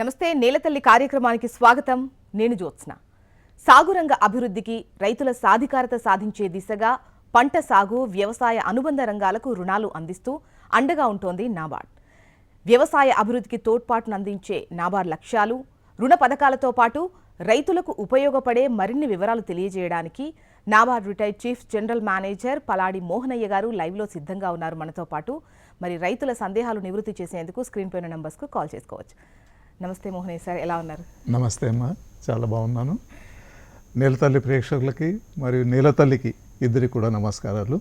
నమస్తే నేలతల్లి కార్యక్రమానికి స్వాగతం. నేను జ్యోత్స్న. సాగురంగ అభివృద్ధికి రైతుల సాధికారత సాధించే దిశగా పంట సాగు వ్యవసాయ అనుబంధ రంగాలకు రుణాలు అందిస్తూ అండగా ఉంటోంది నాబార్డ్. వ్యవసాయ అభివృద్ధికి తోడ్పాటును అందించే నాబార్డ్ లక్ష్యాలు రుణ పథకాలతో పాటు రైతులకు ఉపయోగపడే మరిన్ని వివరాలు తెలియజేయడానికి NABARD retired chief general manager Paladi Mohanaiah garu లైవ్లో సిద్ధంగా ఉన్నారు మనతో పాటు. మరి రైతుల సందేహాలు నివృత్తి చేసేందుకు స్క్రీన్ పైన నంబర్స్కు కాల్ చేసుకోవచ్చు. నమస్తే మోహనయ్య సార్ ఎలా ఉన్నారు? నమస్తే అమ్మా చాలా బాగున్నాను. నీలతల్లి ప్రేక్షకులకి మరియు నీలతల్లికి ఇద్దరికి కూడా నమస్కారాలు.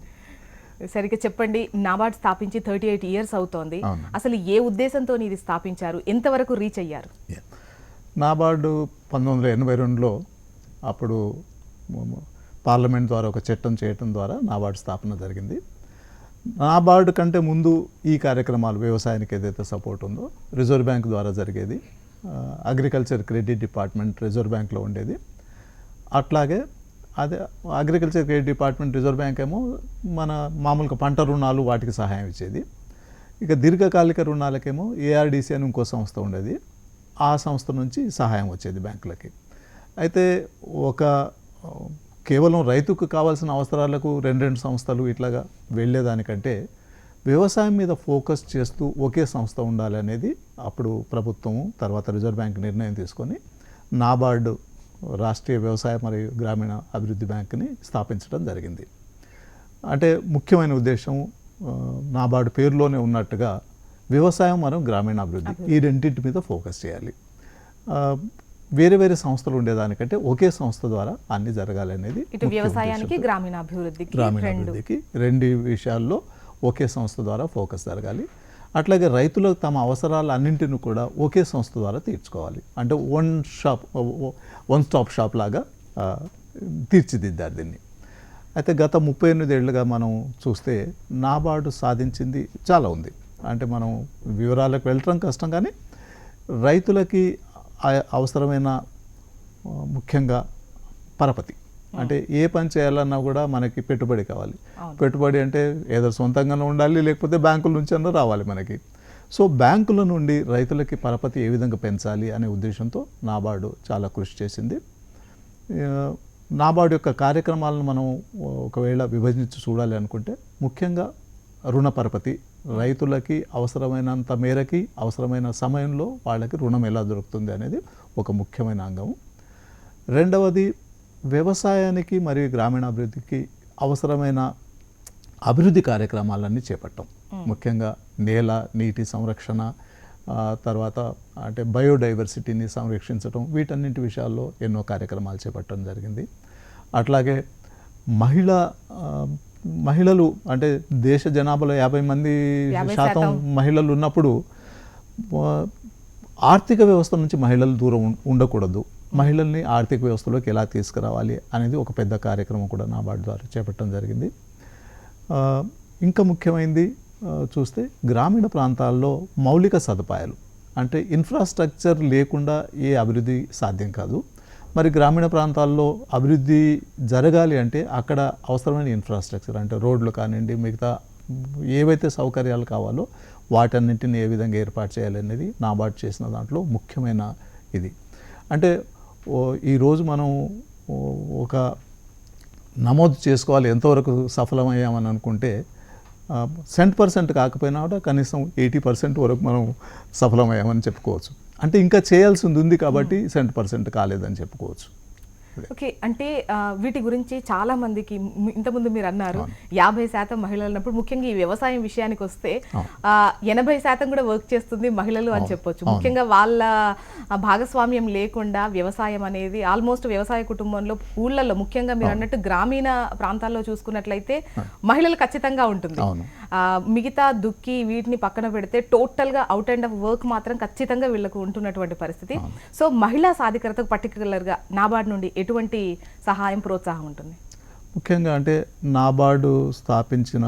సరిగ్గా చెప్పండి నాబార్డ్ స్థాపించి థర్టీ ఎయిట్ ఇయర్స్ అవుతోంది. అసలు ఏ ఉద్దేశంతో ఇది స్థాపించారు? ఎంతవరకు రీచ్ అయ్యారు? నాబార్డు పంతొమ్మిది వందల ఎనభై రెండులో అప్పుడు పార్లమెంట్ ద్వారా ఒక చట్టం చేయటం ద్వారా నాబార్డు స్థాపన జరిగింది. నాబార్డు కంటే ముందు ఈ కార్యక్రమాలు వ్యవసాయానికి ఏదైతే సపోర్ట్ ఉందో రిజర్వ్ బ్యాంక్ ద్వారా జరిగేది. అగ్రికల్చర్ క్రెడిట్ డిపార్ట్మెంట్ రిజర్వ్ బ్యాంక్లో ఉండేది. అట్లాగే అదే agriculture credit department reserve bank ఏమో మన మామూలుగా పంట రుణాలు వాటికి సహాయం ఇచ్చేది. ఇక దీర్ఘకాలిక రుణాలకేమో ఏఆర్డీసీ అని ఇంకో సంస్థ ఉండేది. ఆ సంస్థ నుంచి సహాయం వచ్చేది బ్యాంకులకి. అయితే ఒక కేవలం రైతుకు కావాల్సిన అవసరాలకు రెండు రెండు సంస్థలు ఇట్లాగా వెళ్ళేదానికంటే వ్యవసాయం మీద ఫోకస్ చేస్తూ ఒకే సంస్థ ఉండాలి అనేది అప్పుడు ప్రభుత్వం తర్వాత రిజర్వ్ బ్యాంక్ నిర్ణయం తీసుకొని నాబార్డు రాష్ట్రీయ వ్యవసాయ మరియు గ్రామీణ అభివృద్ధి బ్యాంక్ని స్థాపించడం జరిగింది. అంటే ముఖ్యమైన ఉద్దేశం నాబార్డు పేరులోనే ఉన్నట్టుగా వ్యవసాయం మరియు గ్రామీణాభివృద్ధి ఈ రెండింటి మీద ఫోకస్ చేయాలి. వేరే వేరే సంస్థలు ఉండేదానికంటే ఒకే సంస్థ ద్వారా అన్ని జరగాలి అనేది ఇటు వ్యవసాయానికి. గ్రామీణాభివృద్ధికి రెండు గ్రామీణాభివృద్ధికి రెండు విషయాల్లో ఒకే సంస్థ ద్వారా ఫోకస్ జరగాలి. అట్లాగే రైతులకు తమ అవసరాలు అన్నింటిని కూడా ఒకే సంస్థ ద్వారా తీర్చుకోవాలి. అంటే one shop one stop shop లాగా తీర్చిదిద్దారు దీన్ని. అయితే గత ముప్పై ఎనిమిదేళ్ళుగా మనం చూస్తే నాబార్డు సాధించింది చాలా ఉంది. అంటే మనం వివరాలకు వెళ్ళటం కష్టం కానీ రైతులకి అవసరమైన ముఖ్యంగా పరపతి. అంటే ఏ పని చేయాలన్నా కూడా మనకి పెట్టుబడి కావాలి. పెట్టుబడి అంటే ఏదో సొంతంగానే ఉండాలి లేకపోతే బ్యాంకుల నుంచి అన్నా రావాలి మనకి. సో బ్యాంకుల నుండి రైతులకి పరపతి ఏ విధంగా పెంచాలి అనే ఉద్దేశంతో నాబార్డు చాలా కృషి చేసింది. నాబార్డు యొక్క కార్యక్రమాలను మనం ఒకవేళ విభజించి చూడాలి అనుకుంటే ముఖ్యంగా రుణ పరపతి రైతులకి అవసరమైనంత మేరకి అవసరమైన సమయంలో వాళ్ళకి రుణం ఎలా దొరుకుతుంది అనేది ఒక ముఖ్యమైన అంగం రెండవది వ్యవసాయానికి మరియు గ్రామీణాభివృద్ధికి అవసరమైన అభివృద్ధి కార్యక్రమాలన్నీ చేపట్టాం. ముఖ్యంగా నేల నీటి సంరక్షణ తర్వాత అంటే బయోడైవర్సిటీని సంరక్షించడం వీటన్నింటి విషయాల్లో ఎన్నో కార్యక్రమాలు చేపట్టడం జరిగింది. అట్లాగే మహిళ మహిళలు అంటే దేశ జనాభాలో యాభై మంది శాతం. మహిళలు ఉన్నప్పుడు ఆర్థిక వ్యవస్థ నుంచి మహిళలు దూరం ఉండకూడదు. మహిళల్ని ఆర్థిక వ్యవస్థలోకి ఎలా తీసుకురావాలి అనేది ఒక పెద్ద కార్యక్రమం కూడా నాబార్డు ద్వారా చేపట్టడం జరిగింది. ఇంకా ముఖ్యమైనది చూస్తే గ్రామీణ ప్రాంతాల్లో మౌలిక సదుపాయాలు అంటే ఇన్ఫ్రాస్ట్రక్చర్ లేకుండా ఏ అభివృద్ధి సాధ్యం కాదు. మరి గ్రామీణ ప్రాంతాల్లో అభివృద్ధి జరగాలి అంటే అక్కడ అవసరమైన ఇన్ఫ్రాస్ట్రక్చర్ అంటే రోడ్లు కానివ్వండి మిగతా ఏవైతే సౌకర్యాలు కావాలో వాటన్నింటిని ఏ విధంగా ఏర్పాటు చేయాలనేది నాబార్డు చేసిన దాంట్లో ముఖ్యమైన ఇది. అంటే ఈరోజు మనం ఒక నమోదు చేసుకోవాలి ఎంతవరకు సఫలమయ్యామని అనుకుంటే సెంట్ పర్సెంట్ కాకపోయినా కూడా కనీసం ఎయిటీ పర్సెంట్ వరకు మనం సఫలమయ్యామని చెప్పుకోవచ్చు. అంటే ఇంకా చేయాల్సింది ఉంది కాబట్టి సెంట్ పర్సెంట్ కాలేదని చెప్పుకోవచ్చు. ఓకే అంటే వీటి గురించి చాలా మందికి ఇంతకుముందు మీరు అన్నారు యాభై శాతం మహిళలు అన్నప్పుడు ముఖ్యంగా ఈ వ్యవసాయం విషయానికి వస్తే ఎనభై శాతం కూడా వర్క్ చేస్తుంది మహిళలు అని చెప్పొచ్చు. ముఖ్యంగా వాళ్ళ భాగస్వామ్యం లేకుండా వ్యవసాయం అనేది ఆల్మోస్ట్ వ్యవసాయ కుటుంబంలో ఊళ్ళల్లో ముఖ్యంగా మీరు అన్నట్టు గ్రామీణ ప్రాంతాల్లో చూసుకున్నట్లయితే మహిళలు ఖచ్చితంగా ఉంటుంది. మిగతా దుక్కి వీటిని పక్కన పెడితే టోటల్గా అవుట్ అండ్ ఆఫ్ వర్క్ మాత్రం ఖచ్చితంగా వీళ్ళకు ఉంటున్నటువంటి పరిస్థితి. సో మహిళా సాధికారతకు పర్టికులర్గా నాబార్డ్ నుండి ఎటువంటి సహాయం ప్రోత్సాహం ఉంటుంది? ముఖ్యంగా అంటే నాబార్డు స్థాపించిన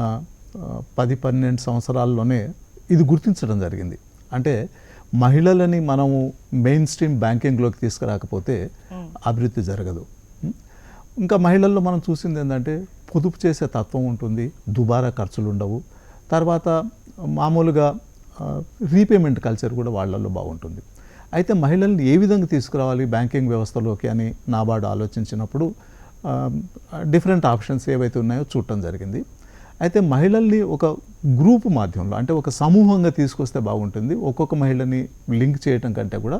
పది పన్నెండు సంవత్సరాల్లోనే ఇది గుర్తించడం జరిగింది. అంటే మహిళలని మనము మెయిన్ స్ట్రీమ్ బ్యాంకింగ్లోకి తీసుకురాకపోతే అభివృద్ధి జరగదు? ఇంకా మహిళల్లో మనం చూసింది ఏంటంటే పొదుపు చేసే తత్వం ఉంటుంది దుబారా ఖర్చులు ఉండవు తర్వాత మామూలుగా రీపేమెంట్ కల్చర్ కూడా వాళ్ళల్లో బాగుంటుంది. అయితే మహిళల్ని ఏ విధంగా తీసుకురావాలి బ్యాంకింగ్ వ్యవస్థలోకి అని నాబార్డు ఆలోచించినప్పుడు డిఫరెంట్ ఆప్షన్స్ ఏవైతే ఉన్నాయో చూడటం జరిగింది. అయితే మహిళల్ని ఒక గ్రూప్ మాధ్యమంలో అంటే ఒక సమూహంగా తీసుకొస్తే బాగుంటుంది. ఒక్కొక్క మహిళని లింక్ చేయటం కంటే కూడా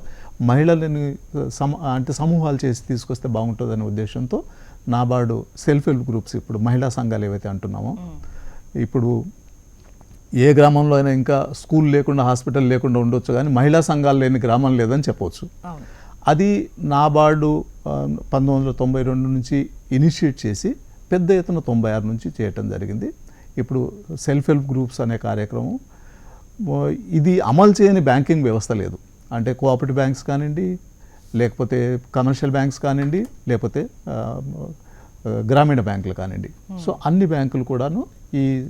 మహిళలని సమ అంటే సమూహాలు చేసి తీసుకొస్తే బాగుంటుందనే ఉద్దేశంతో నాబార్డు సెల్ఫ్ హెల్ప్ గ్రూప్స్ ఇప్పుడు మహిళా సంఘాలు ఏవైతే అంటున్నామో ఇప్పుడు ఏ గ్రామంలో అయినా ఇంకా స్కూల్ లేకుండా హాస్పిటల్ లేకుండా ఉండొచ్చు కానీ మహిళా సంఘాలు లేని గ్రామం లేదని చెప్పవచ్చు అది నాబార్డు పంతొమ్మిది వందల తొంభై రెండు నుంచి ఇనిషియేట్ చేసి పెద్ద ఎత్తున తొంభై ఆరు నుంచి చేయటం జరిగింది. ఇప్పుడు సెల్ఫ్ హెల్ప్ గ్రూప్స్ అనే కార్యక్రమం ఇది అమలు చేయని బ్యాంకింగ్ వ్యవస్థ లేదు. అంటే కోఆపరేటివ్ బ్యాంక్స్ కానివ్వండి లేకపోతే కమర్షియల్ బ్యాంక్స్ కానివ్వండి లేకపోతే గ్రామీణ బ్యాంకులు కానివ్వండి. సో అన్ని బ్యాంకులు కూడాను ఈ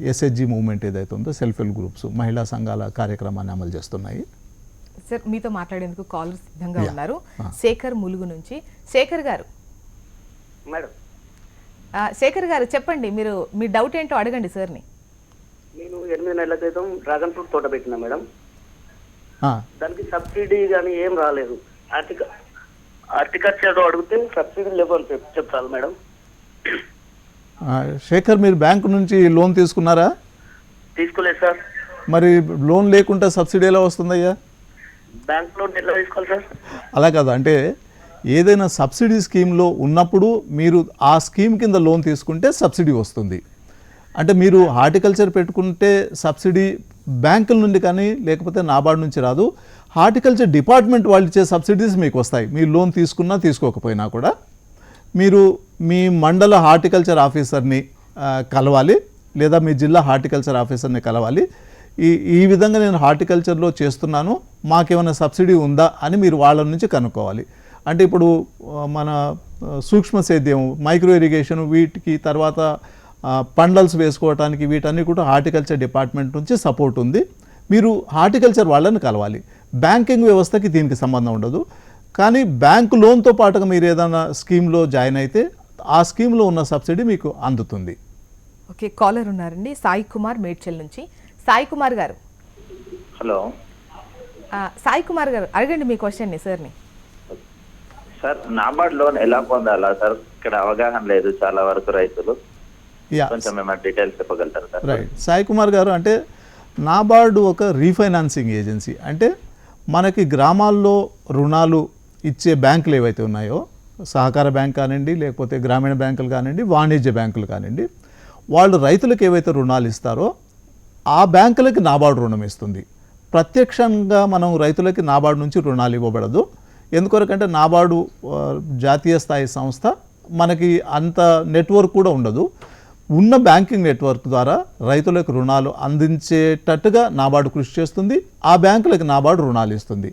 ఎస్హెచ్జి మూవ్మెంట్ ఏదైతే ఉందో సెల్ఫ్ హెల్ప్ గ్రూప్స్ మహిళా సంఘాల కార్యక్రమాన్ని అమలు చేస్తున్నాయి. సార్ మీతో మాట్లాడేందుకు కాలర్ సిద్ధంగా. ఉన్నారు. శేఖర్ ములుగు నుంచి. శేఖర్ గారు. మేడం. శేఖర్ గారు చెప్పండి మీరు మీ డౌట్ ఏంటో అడగండి సార్ని. నేను ఎనిమిది నెలల క్రితం డ్రాగన్ ఫ్రూట్ తోట పెట్టినా మేడం. ఆ, దానికి సబ్సిడీ కానీ ఏం రాలేదు. ఆర్టిక హార్టికల్చర్ అడిగితే సబ్సిడీ లేవని చెప్ చెప్తారు మేడం. శేఖర్ మీరు బ్యాంకు నుంచి లోన్ తీసుకున్నారా? తీసుకోలేదు సార్. మరి లోన్ లేకుంటే సబ్సిడీ ఎలా వస్తుందయ్యా? బ్యాంక్ లోన్ ఎట్లా తీసుకోవాలి సార్? అలా కాదు? అంటే ఏదైనా సబ్సిడీ స్కీమ్లో ఉన్నప్పుడు మీరు ఆ స్కీమ్ కింద లోన్ తీసుకుంటే సబ్సిడీ వస్తుంది. అంటే మీరు హార్టికల్చర్ పెట్టుకుంటే సబ్సిడీ బ్యాంకుల నుండి కానీ లేకపోతే నాబార్డు నుంచి రాదు. హార్టికల్చర్ డిపార్ట్మెంట్ వాళ్ళు ఇచ్చే సబ్సిడీస్ మీకు వస్తాయి. మీరు లోన్ తీసుకున్నా తీసుకోకపోయినా కూడా మీరు మీ మండల హార్టికల్చర్ ఆఫీసర్ని కలవాలి లేదా మీ జిల్లా హార్టికల్చర్ ఆఫీసర్ని కలవాలి. ఈ ఈ విధంగా నేను హార్టికల్చర్లో చేస్తున్నాను. మాకేమైనా సబ్సిడీ ఉందా అని మీరు వాళ్ళ నుంచి కనుక్కోవాలి. అంటే ఇప్పుడు మన సూక్ష్మ సేద్యం మైక్రో ఇరిగేషన్ వీటికి తర్వాత పండల్స్ వేసుకోవడానికి వీటన్ని కూడా హార్టికల్చర్ డిపార్ట్మెంట్ నుంచి సపోర్ట్ ఉంది. మీరు హార్టికల్చర్ వాళ్ళని కలవాలి. బ్యాంకింగ్ వ్యవస్థకి దీనికి సంబంధం ఉండదు. కానీ బ్యాంకు లోన్తో పాటుగా మీరు ఏదైనా స్కీమ్లో జాయిన్ అయితే ఆ స్కీమ్లో ఉన్న సబ్సిడీ మీకు అందుతుంది. ఓకే కాలర్ ఉన్నారండి. సాయి కుమార్ మేడ్చల్ నుంచి. సాయి కుమార్ గారు. హలో. సాయి కుమార్ గారు అడగండి మీ క్వశ్చన్ని సార్ని. సార్ నాబార్డ్ లోన్ ఎలా పొందాలా సార్? ఇక్కడ అవగాహన లేదు చాలా వరకు రైతులు. యా కొంచెం ఏమైనా డీటెయిల్స్ చెప్పగలుగుతారు సార్? రైట్ సాయి కుమార్ గారు అంటే నాబార్డు ఒక రీఫైనాన్సింగ్ ఏజెన్సీ. అంటే మనకి గ్రామాల్లో రుణాలు ఇచ్చే బ్యాంకులు ఏవైతే ఉన్నాయో సహకార బ్యాంక్ కానివ్వండి లేకపోతే గ్రామీణ బ్యాంకులు కానివ్వండి వాణిజ్య బ్యాంకులు కానివ్వండి వాళ్ళు రైతులకు ఏవైతే రుణాలు ఇస్తారో ఆ బ్యాంకులకి నాబార్డు రుణం ఇస్తుంది. ప్రత్యక్షంగా మనం రైతులకి నాబార్డు నుంచి రుణాలు ఇవ్వబడదు. ఎందుకొరకంటే నాబార్డు జాతీయ స్థాయి సంస్థ మనకి అంత నెట్వర్క్ కూడా ఉండదు. ఉన్న బ్యాంకింగ్ నెట్వర్క్ ద్వారా రైతులకు రుణాలు అందించేటట్టుగా నాబార్డు కృషి చేస్తుంది. ఆ బ్యాంకులకు నాబార్డు రుణాలు ఇస్తుంది.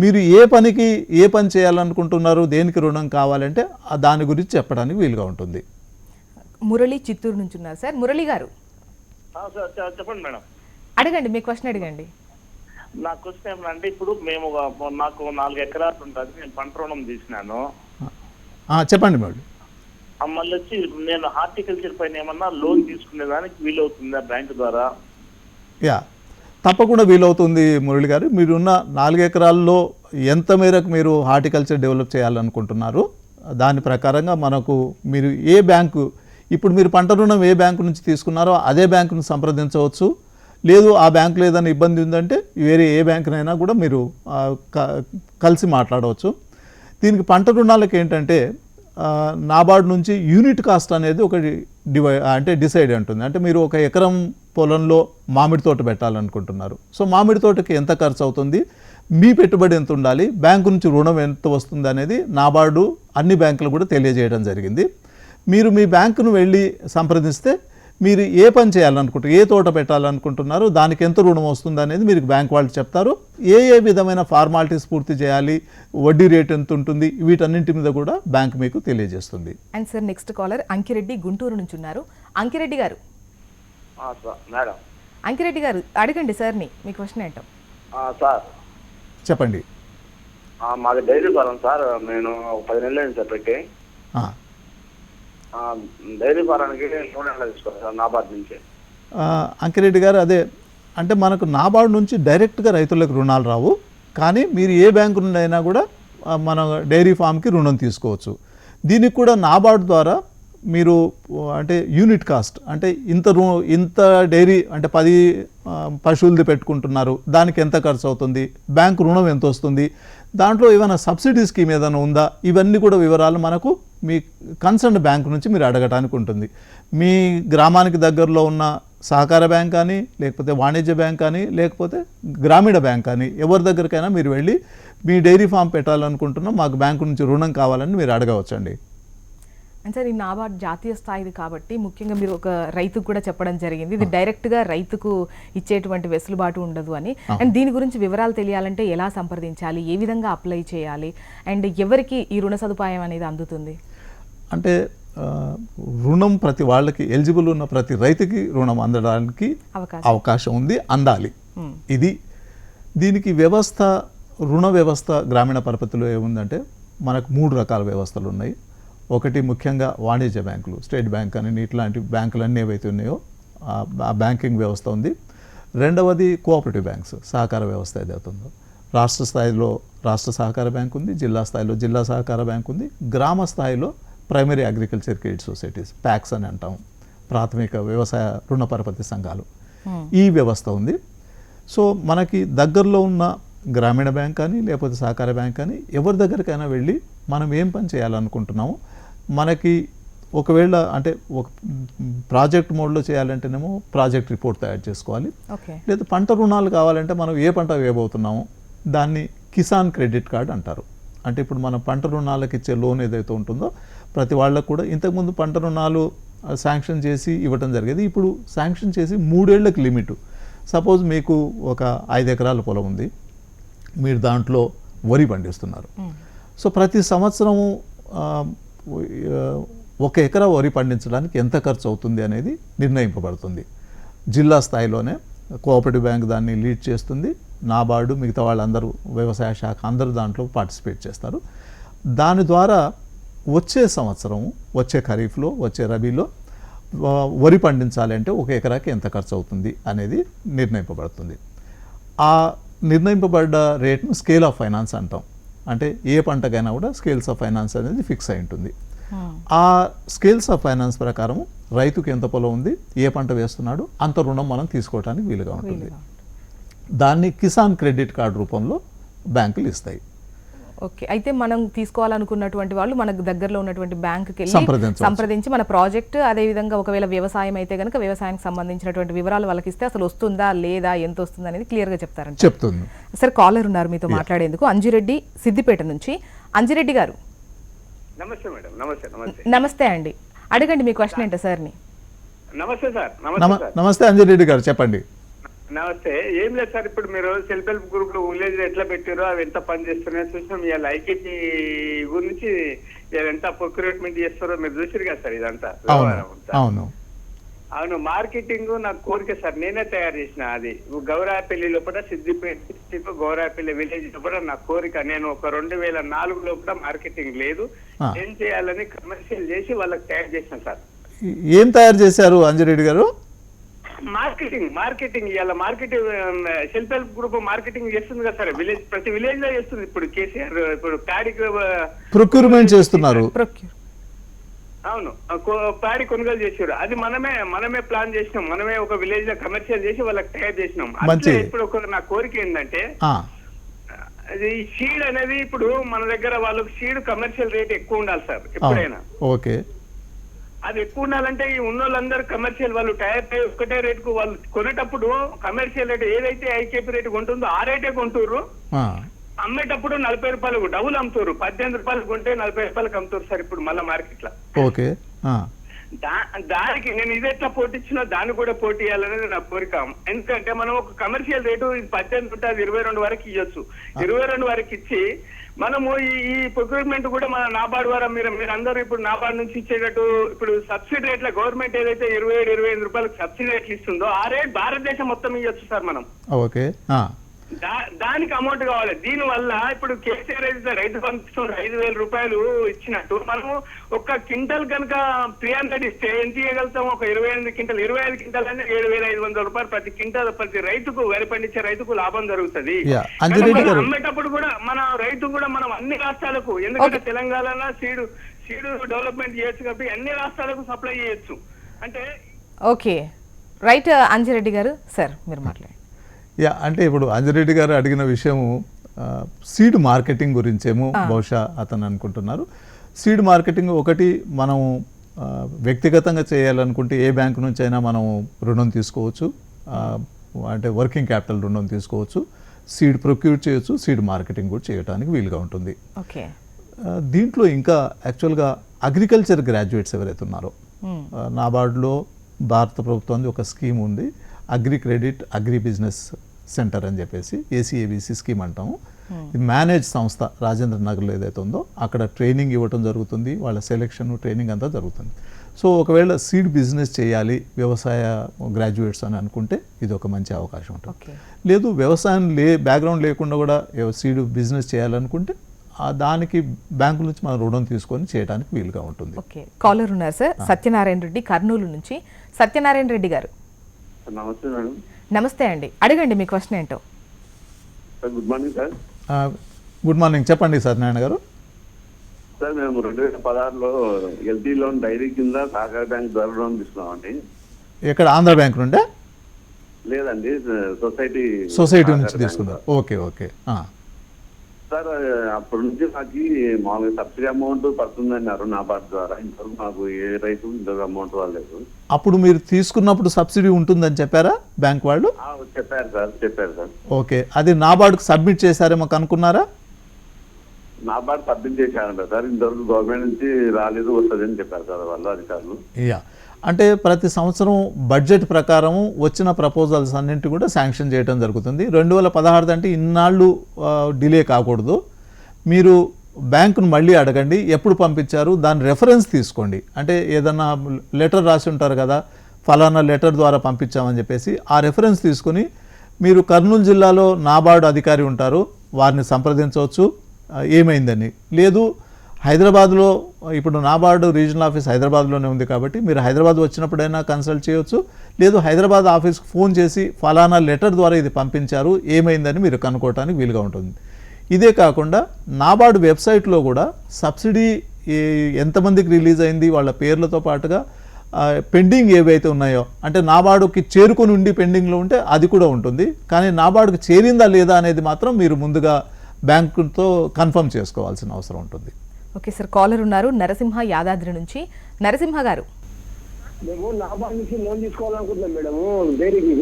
మీరు ఏ పనికి ఏ పని చేయాలనుకుంటున్నారు దేనికి రుణం కావాలంటే దాని గురించి చెప్పడానికి వీలుగా ఉంటుంది. మురళి చిత్తూరు నుంచి ఉన్నారు సార్. మురళి గారు. చెప్పండి మేడం. అడగండి మీ క్వశ్చన్ అడగండి. నా క్వశ్చన్ ఏమంటే ఇప్పుడు మేము నాకు నాలుగు ఎకరాలు ఉంటుంది నేను పంట రుణం తీసినాను. ఆ, చెప్పండి మేడం. మళ్ళీ వచ్చి నేను హార్టికల్చర్ పైన ఏమన్నా లోన్ తీసుకునేదానికి వీలవుతుందా బ్యాంక్ ద్వారా? యా. తప్పకుండా వీలవుతుంది మురళి గారు. మీరున్న నాలుగు ఎకరాల్లో ఎంత మేరకు మీరు హార్టికల్చర్ డెవలప్ చేయాలనుకుంటున్నారు? దాని ప్రకారంగా మనకు మీరు ఏ బ్యాంకు ఇప్పుడు మీరు పంట రుణం ఏ బ్యాంకు నుంచి తీసుకున్నారో అదే బ్యాంకును సంప్రదించవచ్చు. లేదు ఆ బ్యాంకులో ఏదైనా ఇబ్బంది ఉందంటే వేరే ఏ బ్యాంకునైనా కూడా మీరు క- కలిసి మాట్లాడవచ్చు. దీనికి పంట రుణాలకు ఏంటంటే నాబార్డు నుంచి యూనిట్ కాస్ట్ అనేది ఒకటి డివై అంటే డిసైడ్ ఉంటుంది అంటే మీరు ఒక ఎకరం పొలంలో మామిడి తోట పెట్టాలనుకుంటున్నారు. సో మామిడి తోటకి ఎంత ఖర్చు అవుతుంది? మీ పెట్టుబడి ఎంత ఉండాలి? బ్యాంకు నుంచి రుణం ఎంత వస్తుంది అనేది నాబార్డు అన్ని బ్యాంకులు కూడా తెలియజేయడం జరిగింది. మీరు మీ బ్యాంకును వెళ్ళి సంప్రదిస్తే మీరు ఏ పని చేయాలనుకుంటారు ఏ తోట పెట్టాలనుకుంటున్నారో దానికి ఎంత రుణం వస్తుంది అనేది మీరు బ్యాంక్ వాళ్ళు చెప్తారు. ఏ ఏ విధమైన ఫార్మాలిటీస్ పూర్తి చేయాలి వడ్డీ రేట్ ఎంత ఉంటుంది వీటన్నింటి మీద కూడా బ్యాంక్ మీకు తెలియజేస్తుంది. And sir next caller Ankireddy Guntur నుంచి ఉన్నారు. అంకిరెడ్డి గారు. ఆ, సార్ మేడం. అంకిరెడ్డి గారు అడగండి సార్ని మీ క్వశ్చన్ ఏంటో. ఆ, సార్. చెప్పండి. ఆ, మాది డైరీ ఫారం సార్ నేను పది నెలలు సార్ పెట్టి. డైరీ ఫారానికి లోన్ ఎలా తీసుకోవాలి నాబార్డ్ నుంచి. అంకిరెడ్డి గారు అదే అంటే మనకు నాబార్డు నుంచి డైరెక్ట్గా రైతులకు రుణాలు రావు కానీ మీరు ఏ బ్యాంకు నుండి అయినా కూడా మన డైరీ ఫామ్కి రుణం తీసుకోవచ్చు. దీనికి కూడా నాబార్డు ద్వారా మీరు అంటే యూనిట్ కాస్ట్ అంటే ఇంత రు ఇంత డైరీ అంటే పది పశువులది పెట్టుకుంటున్నారు దానికి ఎంత ఖర్చు అవుతుంది బ్యాంకు రుణం ఎంత వస్తుంది దాంట్లో ఏమైనా సబ్సిడీ స్కీమ్ ఏదైనా ఉందా? ఇవన్నీ కూడా వివరాలు మనకు మీ కన్సర్న్ బ్యాంక్ నుంచి మీరు అడగటానికి ఉంటుంది. మీ గ్రామానికి దగ్గరలో ఉన్న సహకార బ్యాంక్ కానీ లేకపోతే వాణిజ్య బ్యాంక్ కానీ లేకపోతే గ్రామీణ బ్యాంక్ కానీ ఎవరి దగ్గరికైనా మీరు వెళ్ళి మీ డైరీ ఫామ్ పెట్టాలనుకుంటున్నాం మాకు బ్యాంకు నుంచి రుణం కావాలని మీరు అడగవచ్చండి. అంటే సార్ ఈ నాబార్డ్ జాతీయ స్థాయిది కాబట్టి ముఖ్యంగా మీరు ఒక రైతుకు కూడా చెప్పడం జరిగింది. ఇది డైరెక్ట్గా రైతుకు ఇచ్చేటువంటి వెసులుబాటు ఉండదు అని. అండ్ దీని గురించి వివరాలు తెలియాలంటే ఎలా సంప్రదించాలి? ఏ విధంగా అప్లై చేయాలి? అండ్ ఎవరికి ఈ రుణ సదుపాయం అనేది అందుతుంది? అంటే రుణం ప్రతి వాళ్ళకి ఎలిజిబుల్ ఉన్న ప్రతి రైతుకి రుణం అందడానికి అవకాశం. అవకాశం ఉంది అందాలి. ఇది దీనికి వ్యవస్థ రుణ వ్యవస్థ గ్రామీణ పరపతిలో ఏముందంటే మనకు మూడు రకాల వ్యవస్థలు ఉన్నాయి ఒకటి ముఖ్యంగా వాణిజ్య బ్యాంకులు స్టేట్ బ్యాంక్ అని ఇట్లాంటి బ్యాంకులు అన్నీ ఏవైతే ఉన్నాయో ఆ- బ్యాంకింగ్ వ్యవస్థ ఉంది. రెండవది కోఆపరేటివ్ బ్యాంక్స్ సహకార వ్యవస్థ ఏదవుతుందో రాష్ట్ర స్థాయిలో రాష్ట్ర సహకార బ్యాంక్ ఉంది జిల్లా స్థాయిలో జిల్లా సహకార బ్యాంక్ ఉంది గ్రామ స్థాయిలో primary agriculture credit societies PACS అని అంటాం ప్రాథమిక వ్యవసాయ రుణ పరపతి సంఘాలు. ఈ వ్యవస్థ ఉంది. సో మనకి దగ్గరలో ఉన్న గ్రామీణ బ్యాంక్ కానీ లేకపోతే సహకార బ్యాంక్ కానీ ఎవరి దగ్గరికైనా వెళ్ళి మనం ఏం పని చేయాలనుకుంటున్నామో మనకి ఒకవేళ అంటే ఒక ప్రాజెక్ట్ మోడ్లో చేయాలంటేనేమో ప్రాజెక్ట్ రిపోర్ట్ తయారు చేసుకోవాలి. లేదా పంట రుణాలు కావాలంటే మనం ఏ పంట వేయబోతున్నామో దాన్ని కిసాన్ క్రెడిట్ కార్డ్ అంటారు. అంటే ఇప్పుడు మనం పంట రుణాలకు ఇచ్చే లోన్ ఏదైతే ఉంటుందో ప్రతి వాళ్ళకు కూడా ఇంతకుముందు పంట రుణాలు శాంక్షన్ చేసి ఇవ్వటం జరిగేది. ఇప్పుడు శాంక్షన్ చేసి మూడేళ్ళకు లిమిట్. సపోజ్ మీకు ఒక ఐదు ఎకరాల పొలం ఉంది. మీరు దాంట్లో వరి పండిస్తున్నారు. సో ప్రతి సంవత్సరము ఒక ఎకరా వరి పండించడానికి ఎంత ఖర్చు అవుతుంది అనేది నిర్ణయింపబడుతుంది. జిల్లా స్థాయిలోనే కోఆపరేటివ్ బ్యాంక్ దాన్ని లీడ్ చేస్తుంది. నాబార్డు మిగతా వాళ్ళందరూ వ్యవసాయ శాఖ అందరూ దాంట్లో పార్టిసిపేట్ చేస్తారు. దాని ద్వారా వచ్చే సంవత్సరం వచ్చే ఖరీఫ్లో వచ్చే రబీలో వరి పండించాలి అంటే ఒక ఎకరాకి ఎంత ఖర్చు అవుతుంది అనేది నిర్ణయింపబడుతుంది. ఆ నిర్ణయింపబడ్డ రేట్ను స్కేల్ ఆఫ్ ఫైనాన్స్ అంటాం. అంటే ఏ పంటకైనా కూడా స్కేల్స్ ఆఫ్ ఫైనాన్స్ అనేది ఫిక్స్ అయి ఉంటుంది. ఆ. స్కేల్స్ ఆఫ్ ఫైనాన్స్ ప్రకారం రైతుకు ఎంత పొలం ఉంది ఏ పంట వేస్తున్నాడు అంత రుణం మనం తీసుకోవడానికి వీలుగా ఉంటుంది. దాన్ని కిసాన్ క్రెడిట్ కార్డు రూపంలో బ్యాంకులు ఇస్తాయి. ఓకే. అయితే మనం తీసుకోవాలనుకున్నటువంటి వాళ్ళు మనకు దగ్గరలో ఉన్నటువంటి బ్యాంకుకి వెళ్ళి. సంప్రదించి మన ప్రాజెక్ట్ అదే విధంగా ఒకవేళ వ్యవసాయం అయితే కనుక వ్యవసాయానికి సంబంధించినటువంటి వివరాలు వాళ్ళకి ఇస్తే అసలు వస్తుందా లేదా ఎంత వస్తుంది అనేది క్లియర్గా చెప్తారంట. చెప్తుంది. సార్ కాలర్ ఉన్నారు మీతో మాట్లాడేందుకు. అంజిరెడ్డి సిద్దిపేట నుంచి. అంజిరెడ్డి గారు. నమస్తే మేడం. నమస్తే నమస్తే. నమస్తే అండి. అడగండి మీ క్వశ్చన్ ఏంటో సార్ని? నమస్తే సార్ నమ నమస్తే సార్. నమస్తే అంజిరెడ్డి గారు చెప్పండి. నమస్తే. ఏం లేదు సార్ ఇప్పుడు మీరు సెల్ఫ్ హెల్ప్ గ్రూప్లో విలేజ్ ఎట్లా పెట్టారో అవి ఎంత పని చేస్తున్నాయో చూసినాం. ఇవాళ ఐకేపీ గురించి ఎంత ప్రొక్యూర్మెంట్ చేస్తారో మీరు చూసారు కదా సార్ ఇదంతా. అవును. అవును. అవును మార్కెటింగ్ నాకు కోరిక సార్ నేనే తయారు చేసిన అది. గౌరాపల్లి లోపల సిద్దిపేట గౌరాపల్లి విలేజ్ లోపల నా కోరిక. నేను ఒక రెండు వేల నాలుగు లోపల మార్కెటింగ్ లేదు. ఏం చేయాలని కమర్షియల్ చేసి వాళ్ళకి తయారు చేసిన సార్. ఏం తయారు చేశారు అంజిరెడ్డి గారు? మార్కెటింగ్ మార్కెటింగ్ ఇవాళ marketing self help group marketing చేస్తుంది కదా సార్. విలేజ్ ప్రతి విలేజ్లో చేస్తుంది. ఇప్పుడు కేసీఆర్ ఇప్పుడు ప్యాడీకి ఆ, ప్రొక్యూర్మెంట్ చేస్తున్నారు. ప్రొక్యూర్ అవును. ప్యాడీ కొనుగోలు చేసారు అది మనమే మనమే ప్లాన్ చేసినాం. మనమే ఒక విలేజ్లో కమర్షియల్ చేసి వాళ్ళకి తయారు చేసినాం. ఇప్పుడు ఒక నా కోరిక ఏంటంటే ఆ, అది సీడ్ అనేది ఇప్పుడు మన దగ్గర వాళ్ళకి సీడ్ కమర్షియల్ రేట్ ఎక్కువ ఉండాలి సార్. ఎప్పుడైనా. ఓకే. అది ఎక్కువ ఉండాలంటే ఈ ఉన్న వాళ్ళందరూ కమర్షియల్ వాళ్ళు టైర్ పై ఒకటే రేట్కు వాళ్ళు కొనేటప్పుడు కమర్షియల్ రేట్ ఏదైతే ఐకేపీ రేట్ కొంటుందో ఆ రేటే కొంటుర్రు. అమ్మేటప్పుడు నలభై రూపాయలు డబుల్ అమ్ముతారు పద్దెనిమిది రూపాయలు కొంటే నలభై రూపాయలకు అమ్ముతారు సార్ ఇప్పుడు మళ్ళీ మార్కెట్లో ఓకే దానికి నేను ఇది ఎట్లా పోటీ ఇచ్చినా దాన్ని కూడా పోటీ ఇవ్వాలనేది నా కోరిక. ఎందుకంటే మనం ఒక కమర్షియల్ రేటు పద్దెనిమిది ఉంటే అది ఇరవై రెండు వరకు ఇవ్వచ్చు ఇరవై రెండు వరకు ఇచ్చి మనము ఈ ఈ ప్రొక్యూర్మెంట్ కూడా మన నాబార్డు ద్వారా మీరు మీరు అందరూ ఇప్పుడు నాబార్డు నుంచి ఇచ్చేటట్టు ఇప్పుడు సబ్సిడీ రేట్ల గవర్నమెంట్ ఏదైతే ఇరవై ఏడు ఇరవై ఎనిమిది రూపాయలకు సబ్సిడీ రేట్లు ఇస్తుందో ఆ రేట్ భారతదేశం మొత్తం ఇవ్వచ్చు సార్ మనం. ఓకే. దానికి అమౌంట్ కావాలి. దీని వల్ల ఇప్పుడు కేసీఆర్ అయితే రైతు పంపిస్తున్న ఐదు వేల రూపాయలు ఇచ్చినట్టు మనము ఒక క్వింటల్ కనుక త్రీ హండ్రెడ్ ఇస్తే ఎంత ఇవ్వగలుగుతాం ఒక ఇరవై ఎనిమిది క్వింటల్ ఇరవై ఐదు క్వింటల్ అంటే ఏడు వేల ఐదు వందల రూపాయలు ప్రతి క్వింటల్ ప్రతి రైతుకు వరి పండించే రైతుకు లాభం జరుగుతుంది. అమ్మేటప్పుడు కూడా మన రైతు కూడా మనం అన్ని రాష్ట్రాలకు ఎందుకంటే తెలంగాణ సీడు సీడు డెవలప్మెంట్ చేయొచ్చు కాబట్టి అన్ని రాష్ట్రాలకు సప్లై చేయొచ్చు. అంటే ఓకే. రైట్ అంజిరెడ్డి గారు సార్ మీరు మాట్లాడండి. యా అంటే ఇప్పుడు అంజరెడ్డి గారు అడిగిన విషయము సీడ్ మార్కెటింగ్ గురించేమో బహుశా అతను అనుకుంటున్నారు. సీడ్ మార్కెటింగ్ ఒకటి మనం వ్యక్తిగతంగా చేయాలనుకుంటే ఏ బ్యాంకు నుంచి అయినా మనం రుణం తీసుకోవచ్చు. అంటే వర్కింగ్ క్యాపిటల్ రుణం తీసుకోవచ్చు. సీడ్ ప్రొక్యూర్ చేయొచ్చు సీడ్ మార్కెటింగ్ కూడా చేయడానికి వీలుగా ఉంటుంది. దీంట్లో ఇంకా యాక్చువల్గా అగ్రికల్చర్ గ్రాడ్యుయేట్స్ ఎవరైతే ఉన్నారో నాబార్డులో భారత ప్రభుత్వం ఒక స్కీమ్ ఉంది. Agri credit agri business centre అని చెప్పేసి A C A B C scheme అంటాము. ఇది మేనేజ్ సంస్థ రాజేంద్ర నగర్లో ఏదైతే ఉందో అక్కడ ట్రైనింగ్ ఇవ్వటం జరుగుతుంది వాళ్ళ సెలెక్షన్ ట్రైనింగ్ అంతా జరుగుతుంది. సో ఒకవేళ సీడ్ బిజినెస్ చేయాలి వ్యవసాయ గ్రాడ్యుయేట్స్ అని అనుకుంటే ఇది ఒక మంచి అవకాశం ఉంటుంది. లేదు వ్యవసాయం లే బ్యాక్గ్రౌండ్ లేకుండా కూడా సీడ్ బిజినెస్ చేయాలనుకుంటే ఆ దానికి బ్యాంకు నుంచి మనం రుణం తీసుకొని చేయడానికి వీలుగా ఉంటుంది. ఓకే. కాలర్ ఉన్నారు సార్. సత్యనారాయణ రెడ్డి కర్నూలు నుంచి. సత్యనారాయణ రెడ్డి గారు. నమస్తే మేడం. నమస్తే అండి. అడగండి మీ క్వశ్చన్ ఏంటో. Sir good morning sir. Good morning. చెప్పండి సత్యనారాయణ గారు సార్ మేము రెండు వేల పదహారులో ఎల్టీ లోన్ డైరీ కింద సహకార బ్యాంక్ ద్వారా లోన్ తీసుకున్నామండి. ఇక్కడ ఆంధ్ర బ్యాంక్ నుండే? లేదండి సొసైటీ సొసైటీ నుంచి తీసుకున్నారు ఓకే ఓకే. ఆ. సార్ అప్పటి నుంచి నాకు మామూలుగా సబ్సిడీ అమౌంట్ పడుతుందన్నారు నాబార్డ్ ద్వారా. ఇంతవరకు మాకు ఏ రైతు ఇంతవరకు అమౌంట్ రాలేదు అప్పుడు మీరు తీసుకున్నప్పుడు సబ్సిడీ ఉంటుందని చెప్పారా బ్యాంక్ వాళ్ళు? చెప్పారు సార్ చెప్పారు సార్. ఓకే. అది నాబార్డుకు సబ్మిట్ చేశారేమో కనుక్కున్నారా నాబార్డ్ సబ్మిట్ చేశారంట సార్. ఇంతవరకు గవర్నమెంట్ నుంచి రాలేదు వస్తుందని చెప్పారు సార్ వాళ్ళు అధికారులు. యా. అంటే ప్రతి సంవత్సరం బడ్జెట్ ప్రకారం వచ్చిన ప్రపోజల్స్ అన్నింటి కూడా శాంక్షన్ చేయడం జరుగుతుంది. రెండు వేల పదహారు అంటే ఇన్నాళ్ళు డిలే కాకూడదు. మీరు బ్యాంకును మళ్ళీ అడగండి ఎప్పుడు పంపించారు దాని రెఫరెన్స్ తీసుకోండి. అంటే ఏదన్నా లెటర్ రాసి ఉంటారు కదా ఫలానా లెటర్ ద్వారా పంపించామని చెప్పేసి ఆ రెఫరెన్స్ తీసుకొని మీరు కర్నూలు జిల్లాలో నాబార్డు అధికారి ఉంటారు వారిని సంప్రదించవచ్చు ఏమైందని. లేదు హైదరాబాద్లో ఇప్పుడు నాబార్డు రీజనల్ ఆఫీస్ హైదరాబాద్లోనే ఉంది కాబట్టి మీరు హైదరాబాద్ వచ్చినప్పుడైనా కన్సల్ట్ చేయొచ్చు. లేదు హైదరాబాద్ ఆఫీస్కి ఫోన్ చేసి ఫలానా లెటర్ ద్వారా ఇది పంపించారు ఏమైందని మీరు కనుక్కోవటానికి వీలుగా ఉంటుంది. ఇదే కాకుండా నాబార్డు వెబ్సైట్లో కూడా సబ్సిడీ ఎంతమందికి రిలీజ్ అయింది వాళ్ళ పేర్లతో పాటుగా పెండింగ్ ఏవైతే ఉన్నాయో అంటే నాబార్డుకి చేరుకొని ఉండి పెండింగ్లో ఉంటే అది కూడా ఉంటుంది. కానీ నాబార్డుకి చేరిందా లేదా అనేది మాత్రం మీరు ముందుగా బ్యాంకుతో కన్ఫర్మ్ చేసుకోవాల్సిన అవసరం ఉంటుంది. ఓకే సార్ కాలర్ ఉన్నారు నరసింహ యాదాద్రి నుంచి. నరసింహ గారు. మేము నాబార్డ్ నుంచి లోన్ తీసుకోవాలనుకుంటున్నాం మేడము డైరీకి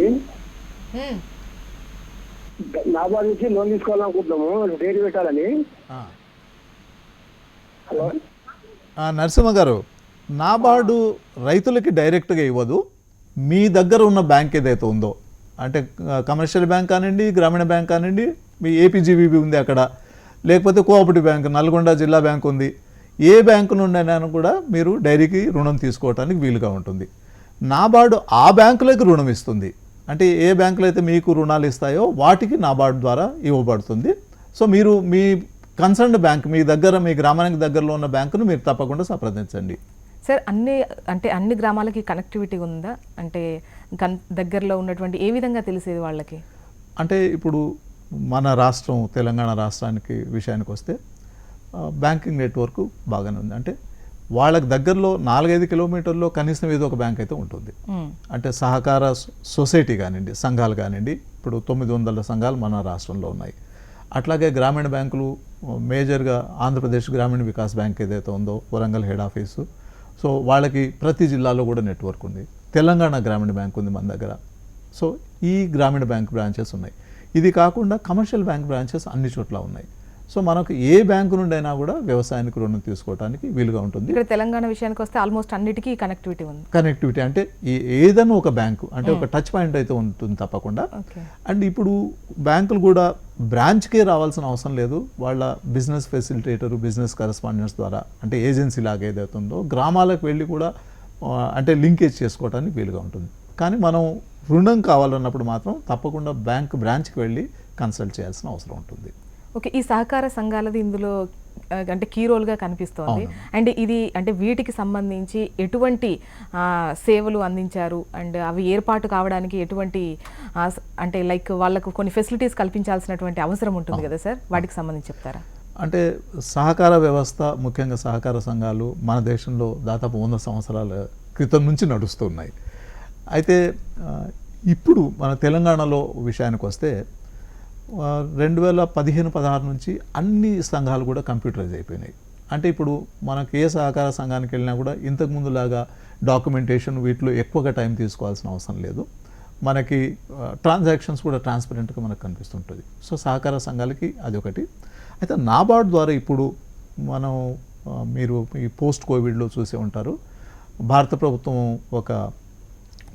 నాబార్డ్ నుంచి లోన్ తీసుకోవాలనుకుంటున్నాము డైరీ పెట్టాలని. హలో. ఆ, నరసింహ గారు నాబార్డు రైతులకి డైరెక్ట్గా ఇవ్వదు. మీ దగ్గర ఉన్న బ్యాంక్ ఏదైతే ఉందో అంటే కమర్షియల్ బ్యాంక్ కానివ్వండి గ్రామీణ బ్యాంక్ కానివ్వండి మీ ఏపీజీబీబీ ఉంది అక్కడ. లేకపోతే కోఆపరేటివ్ బ్యాంక్ నల్గొండ జిల్లా బ్యాంక్ ఉంది. ఏ బ్యాంకు నుండైనా కూడా మీరు డైరీకి రుణం తీసుకోవడానికి వీలుగా ఉంటుంది. నాబార్డు ఆ బ్యాంకులకు రుణం ఇస్తుంది. అంటే ఏ బ్యాంకులు అయితే మీకు రుణాలు ఇస్తాయో వాటికి నాబార్డు ద్వారా ఇవ్వబడుతుంది. సో మీరు మీ కన్సర్న్ బ్యాంక్ మీ దగ్గర మీ గ్రామానికి దగ్గరలో ఉన్న బ్యాంకును మీరు తప్పకుండా సంప్రదించండి. సార్ అన్ని అంటే అన్ని గ్రామాలకి కనెక్టివిటీ ఉందా? అంటే దగ్గరలో ఉన్నటువంటి ఏ విధంగా తెలిసేది వాళ్ళకి? అంటే ఇప్పుడు మన రాష్ట్రం తెలంగాణ రాష్ట్రానికి విషయానికి వస్తే బ్యాంకింగ్ నెట్వర్క్ బాగానే ఉంది. అంటే వాళ్ళకి దగ్గరలో నాలుగైదు కిలోమీటర్లో కనీసం ఏదో ఒక బ్యాంక్ అయితే ఉంటుంది. అంటే సహకార సొసైటీ కానివ్వండి సంఘాలు కానివ్వండి ఇప్పుడు తొమ్మిది వందల సంఘాలు మన రాష్ట్రంలో ఉన్నాయి. అట్లాగే గ్రామీణ బ్యాంకులు మేజర్గా ఆంధ్రప్రదేశ్ గ్రామీణ వికాస్ బ్యాంక్ ఏదైతే ఉందో వరంగల్ హెడ్ ఆఫీసు. సో వాళ్ళకి ప్రతి జిల్లాలో కూడా నెట్వర్క్ ఉంది. తెలంగాణ గ్రామీణ బ్యాంక్ ఉంది మన దగ్గర. సో ఈ గ్రామీణ బ్యాంక్ బ్రాంచెస్ ఉన్నాయి. ఇది కాకుండా కమర్షియల్ బ్యాంక్ బ్రాంచెస్ అన్ని చోట్ల ఉన్నాయి. సో మనకు ఏ బ్యాంకు నుండైనా కూడా వ్యవసాయానికి రుణం తీసుకోవడానికి వీలుగా ఉంటుంది. ఇక్కడ తెలంగాణ విషయానికి వస్తే ఆల్మోస్ట్ అన్నిటికీ కనెక్టివిటీ ఉంది. కనెక్టివిటీ అంటే ఈ- ఏదైనా ఒక బ్యాంకు అంటే ఒక టచ్ పాయింట్ అయితే ఉంటుంది తప్పకుండా. అండ్ ఇప్పుడు బ్యాంకులు కూడా బ్రాంచ్కే రావాల్సిన అవసరం లేదు. వాళ్ళ బిజినెస్ ఫెసిలిటేటర్ బిజినెస్ కరెస్పాండెంట్స్ ద్వారా అంటే ఏజెన్సీ లాగా ఏదైతే ఉందో గ్రామాలకు వెళ్ళి కూడా అంటే లింకేజ్ చేసుకోవడానికి వీలుగా ఉంటుంది. కానీ మనం రుణం కావాలన్నప్పుడు మాత్రం తప్పకుండా బ్యాంక్ బ్రాంచ్కి వెళ్ళి కన్సల్ట్ చేయాల్సిన అవసరం ఉంటుంది. ఓకే ఈ సహకార సంఘాలది ఇందులో అంటే కీ రోల్గా కనిపిస్తోంది. అండ్ ఇది అంటే వీటికి సంబంధించి ఎటువంటి సేవలు అందించారు? అండ్ అవి ఏర్పాటు కావడానికి ఎటువంటి అంటే లైక్ వాళ్ళకు కొన్ని ఫెసిలిటీస్ కల్పించాల్సినటువంటి అవసరం ఉంటుంది కదా సార్? వాటికి సంబంధించి చెప్తారా? అంటే సహకార వ్యవస్థ ముఖ్యంగా సహకార సంఘాలు మన దేశంలో దాదాపు వంద సంవత్సరాల క్రితం నుంచి నడుస్తున్నాయి. అయితే ఇప్పుడు మన తెలంగాణలో విషయానికి వస్తే రెండు వేల పదిహేను పదహారు నుంచి అన్ని సంఘాలు కూడా కంప్యూటరైజ్ అయిపోయినాయి. అంటే ఇప్పుడు మనకి ఏ సహకార సంఘానికి వెళ్ళినా కూడా ఇంతకుముందులాగా డాక్యుమెంటేషన్ వీటిలో ఎక్కువగా టైం తీసుకోవాల్సిన అవసరం లేదు. మనకి ట్రాన్సాక్షన్స్ కూడా ట్రాన్స్పరెంట్గా మనకు కనిపిస్తుంటుంది. సో సహకార సంఘాలకి అదొకటి అయితే నాబార్డ్ ద్వారా ఇప్పుడు మనం మీరు ఈ పోస్ట్ కోవిడ్లో చూసే ఉంటారు. భారత ప్రభుత్వం ఒక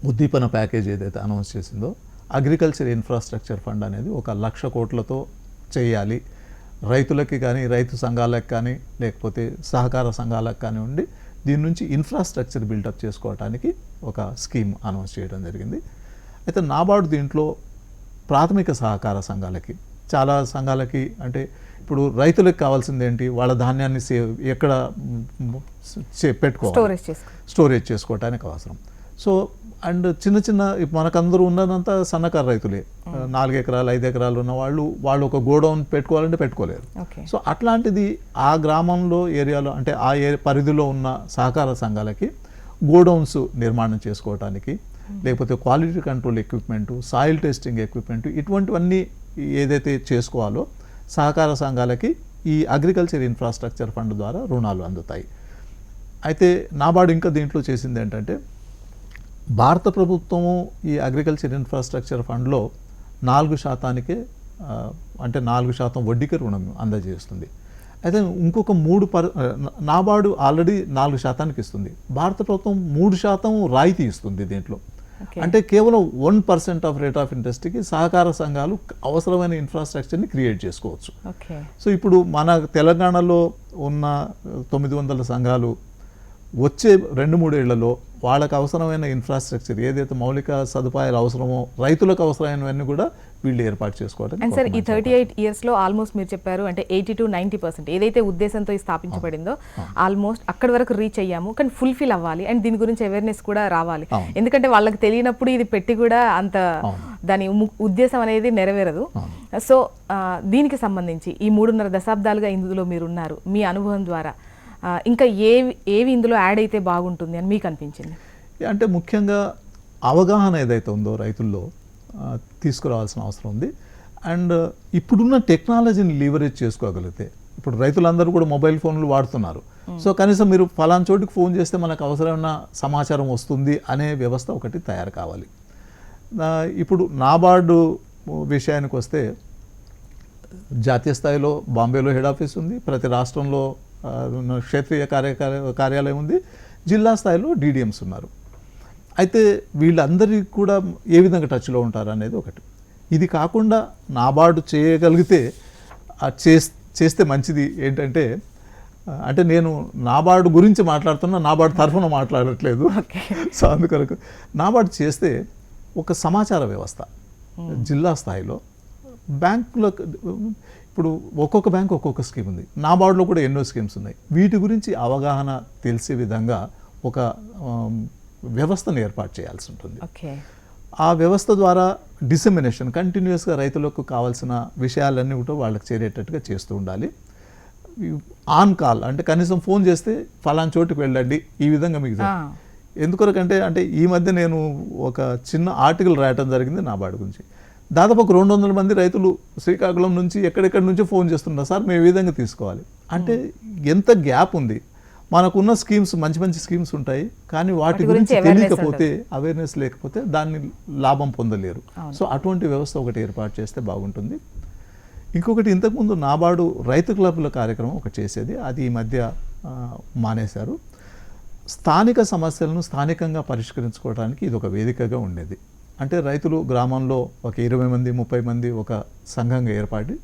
ఉద్దీపన ప్యాకేజ్ ఏదైతే అనౌన్స్ చేసిందో అగ్రికల్చర్ ఇన్ఫ్రాస్ట్రక్చర్ ఫండ్ అనేది ఒక లక్ష కోట్లతో చేయాలి. రైతులకి కానీ రైతు సంఘాలకు కానీ లేకపోతే సహకార సంఘాలకు కానివ్వండి దీని నుంచి ఇన్ఫ్రాస్ట్రక్చర్ బిల్డప్ చేసుకోవడానికి ఒక స్కీమ్ అనౌన్స్ చేయడం జరిగింది. అయితే నాబార్డు దీంట్లో ప్రాథమిక సహకార సంఘాలకి చాలా సంఘాలకి అంటే ఇప్పుడు రైతులకు కావాల్సింది ఏంటి? వాళ్ళ ధాన్యాన్ని సేవ్ ఎక్కడ పెట్టుకోవాలి. స్టోరేజ్ చేసుకో స్టోరేజ్ చేసుకోవడానికి అవసరం. సో అండ్ చిన్న చిన్న మనకందరూ ఉన్నదంతా సన్నకారు రైతులే. నాలుగు ఎకరాలు ఐదు ఎకరాలు ఉన్న వాళ్ళు వాళ్ళు ఒక గోడౌన్ పెట్టుకోవాలంటే పెట్టుకోలేరు. సో అట్లాంటిది ఆ గ్రామంలో ఏరియాలో అంటే ఆ ఏ పరిధిలో ఉన్న సహకార సంఘాలకి గోడౌన్స్ నిర్మాణం చేసుకోవటానికి లేకపోతే quality control equipment soil testing equipment ఇటువంటివన్నీ ఏదైతే చేసుకోవాలో సహకార సంఘాలకి ఈ అగ్రికల్చర్ ఇన్ఫ్రాస్ట్రక్చర్ ఫండ్ ద్వారా రుణాలు అందుతాయి. అయితే నాబార్డు ఇంకా దీంట్లో చేసింది ఏంటంటే భారత ప్రభుత్వము ఈ అగ్రికల్చర్ ఇన్ఫ్రాస్ట్రక్చర్ ఫండ్లో నాలుగు శాతానికే అంటే నాలుగు శాతం వడ్డీకి రుణం అందజేస్తుంది. అయితే ఇంకొక మూడు పర్ నాబార్డు ఆల్రెడీ నాలుగు శాతానికి ఇస్తుంది. భారత ప్రభుత్వం మూడు శాతం రాయితీ ఇస్తుంది దీంట్లో. అంటే కేవలం one percent of rate of ఇంట్రెస్ట్కి సహకార సంఘాలు అవసరమైన ఇన్ఫ్రాస్ట్రక్చర్ని క్రియేట్ చేసుకోవచ్చు. సో ఇప్పుడు మన తెలంగాణలో ఉన్న తొమ్మిది వందల సంఘాలు వచ్చే రెండు మూడేళ్ళలో వాళ్ళకి అవసరమైన ఇన్ఫ్రాస్ట్రక్చర్ ఏదైతే మౌలిక సదుపాయాలు అవసరమో రైతులకు అవసరమైనవన్నీ కూడా వీళ్ళు ఏర్పాటు చేసుకోవడానికి అండ్ సార్ ఈ థర్టీ ఎయిట్ ఇయర్స్లో ఆల్మోస్ట్ మీరు చెప్పారు అంటే ఎయిటీ టు నైంటీ పర్సెంట్ ఏదైతే ఉద్దేశంతో స్థాపించబడిందో ఆల్మోస్ట్ అక్కడి వరకు రీచ్ అయ్యాము. కానీ ఫుల్ఫిల్ అవ్వాలి. అండ్ దీని గురించి అవేర్నెస్ కూడా రావాలి. ఎందుకంటే వాళ్ళకి తెలియనప్పుడు ఇది పెట్టి కూడా అంత. దాని ఉద్దేశం అనేది నెరవేరదు. సో దీనికి సంబంధించి ఈ మూడున్నర దశాబ్దాలుగా ఇందులో మీరు ఉన్నారు మీ అనుభవం ద్వారా. ఇంకా ఏవి ఏవి ఇందులో యాడ్ అయితే బాగుంటుంది అని మీకు అనిపించింది? అంటే ముఖ్యంగా అవగాహన ఏదైతే ఉందో రైతుల్లో తీసుకురావాల్సిన అవసరం ఉంది. అండ్ ఇప్పుడున్న టెక్నాలజీని లీవరేజ్ చేసుకోగలిగితే ఇప్పుడు రైతులందరూ కూడా మొబైల్ ఫోన్లు వాడుతున్నారు. సో కనీసం మీరు ఫలానా చోటికి ఫోన్ చేస్తే మనకు అవసరమైన సమాచారం వస్తుంది అనే వ్యవస్థ ఒకటి తయారు కావాలి. ఇప్పుడు నాబార్డు విషయానికి వస్తే జాతీయ స్థాయిలో బాంబేలో హెడ్ ఆఫీస్ ఉంది ప్రతి రాష్ట్రంలో క్షేత్రీయ కార్య కార్య- కార్యాలయం ఉంది. జిల్లా స్థాయిలో డీడీఎంస్ ఉన్నారు. అయితే వీళ్ళందరికీ కూడా ఏ విధంగా టచ్లో ఉంటారు అనేది ఒకటి. ఇది కాకుండా నాబార్డు చేయగలిగితే చేస్తే మంచిది ఏంటంటే అంటే నేను నాబార్డు గురించి మాట్లాడుతున్నా నాబార్డు తరఫున మాట్లాడట్లేదు. సో అందుకొరకు నాబార్డు చేస్తే ఒక సమాచార వ్యవస్థ జిల్లా స్థాయిలో బ్యాంకులో ఇప్పుడు ఒక్కొక్క బ్యాంక్ ఒక్కొక్క స్కీమ్ ఉంది. నాబార్డులో కూడా ఎన్నో స్కీమ్స్ ఉన్నాయి. వీటి గురించి అవగాహన తెలిసే విధంగా ఒక వ్యవస్థను ఏర్పాటు చేయాల్సి ఉంటుంది. ఆ వ్యవస్థ ద్వారా డిసెమినేషన్ కంటిన్యూస్గా రైతులకు కావాల్సిన విషయాలన్నీ కూడా వాళ్ళకి చేరేటట్టుగా చేస్తూ ఉండాలి. ఆన్ కాల్ అంటే కనీసం ఫోన్ చేస్తే ఫలానా చోటుకు వెళ్ళండి ఈ విధంగా మీకు. ఎందుకొరకంటే అంటే ఈ మధ్య నేను ఒక చిన్న ఆర్టికల్ రాయటం జరిగింది నా బాడి గురించి. దాదాపు ఒక రెండు వందల మంది రైతులు శ్రీకాకుళం నుంచి ఎక్కడెక్కడి నుంచి ఫోన్ చేస్తున్నారు. సార్ మేము ఈ విధంగా తీసుకోవాలి. అంటే ఎంత గ్యాప్ ఉంది? మనకున్న స్కీమ్స్ మంచి మంచి స్కీమ్స్ ఉంటాయి కానీ వాటి గురించి తెలియకపోతే అవేర్నెస్ లేకపోతే దాన్ని లాభం పొందలేరు. సో అటువంటి వ్యవస్థ ఒకటి ఏర్పాటు చేస్తే బాగుంటుంది. ఇంకొకటి ఇంతకుముందు నాబార్డు రైతు క్లబ్ల కార్యక్రమం ఒకటి చేసేది. అది ఈ మధ్య మానేశారు. స్థానిక సమస్యలను స్థానికంగా పరిష్కరించుకోవడానికి ఇది ఒక వేదికగా ఉండేది. అంటే రైతులు గ్రామంలో ఒక ఇరవై మంది ముప్పై మంది ఒక సంఘంగా ఏర్పడి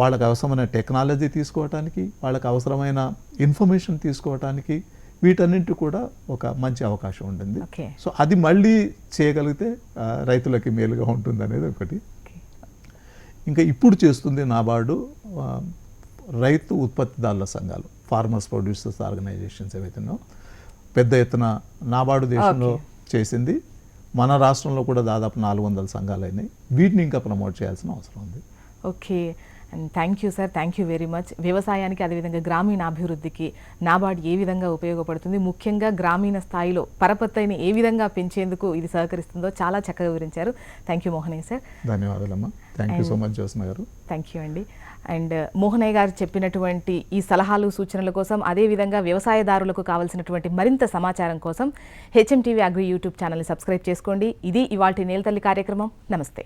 వాళ్ళకి అవసరమైన టెక్నాలజీ తీసుకోవటానికి వాళ్ళకి అవసరమైన ఇన్ఫర్మేషన్ తీసుకోవటానికి వీటన్నింటి కూడా ఒక మంచి అవకాశం ఉంటుంది. సో అది మళ్ళీ చేయగలిగితే రైతులకి మేలుగా ఉంటుంది అనేది ఒకటి ఇంకా ఇప్పుడు చేస్తుంది నాబార్డు రైతు ఉత్పత్తిదారుల సంఘాలు ఫార్మర్స్ ప్రొడ్యూసర్స్ ఆర్గనైజేషన్స్ ఏవైతున్నాయో పెద్ద ఎత్తున నాబార్డు దేశంలో చేసింది. మన రాష్ట్రంలో కూడా దాదాపు నాలుగు వందల సంఘాలు అయినాయి వీటిని ఇంకా ప్రమోట్ చేయాల్సిన అవసరం ఉంది. Okay. And thank you sir. Thank you very much. వ్యవసాయానికి అదేవిధంగా గ్రామీణ అభివృద్ధికి నాబార్డ్ ఏ విధంగా ఉపయోగపడుతుంది? ముఖ్యంగా గ్రామీణ స్థాయిలో పరపతిని ఏ విధంగా పెంచేందుకు ఇది సహకరిస్తుందో చాలా చక్కగా వివరించారు. Thank you Mohanaiah sir. ధన్యవాదాలమ్మా. Thank you so much Jyotsna garu. Thank you అండి. అండ్ మోహనయ్య గారు చెప్పినటువంటి ఈ సలహాలు సూచనల కోసం అదేవిధంగా వ్యవసాయదారులకు కావాల్సినటువంటి మరింత సమాచారం కోసం H M T V agri YouTube ఛానల్ని సబ్స్క్రైబ్ చేసుకోండి. ఇది ఇవాళ నేలతల్లి కార్యక్రమం. నమస్తే.